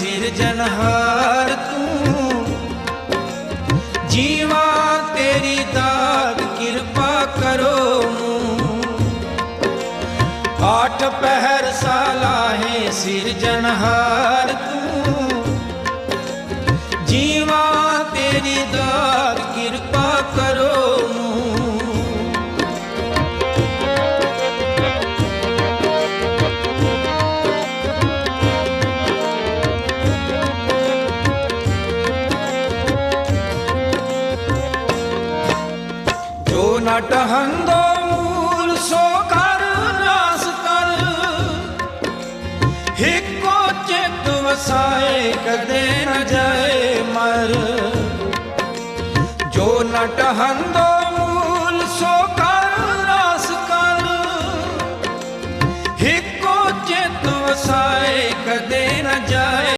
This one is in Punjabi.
ਸਿਰਜਣਹਾਰ ਤੂੰ। ਜੀਵਾ ਤੇਰੀ ਦਾਤ ਕਿਰਪਾ ਕਰੋ ਆਠ ਪਹਿਰ ਸਾਲਾਹੇ ਸਿਰਜਨਹਾਰ ਤੂੰ। ਜੀਵਾ ਤੇਰੀ ਦਾਤ ਨਟ ਹੰਦੋ ਮੂਲ ਸੋ ਕਰ ਨਾਸ ਕਰ ਇੱਕੋ ਚਿਤ ਵਸਾਏ ਕਦੇ ਨ ਜਾਏ ਮਰ ਜੋ ਨਟ ਹੰਦੋ ਮੂਲ ਸੋ ਕਰ ਨਾਸ ਕਰ ਇੱਕੋ ਚਿਤ ਵਸਾਏ ਕਦੇ ਨ ਜਾਏ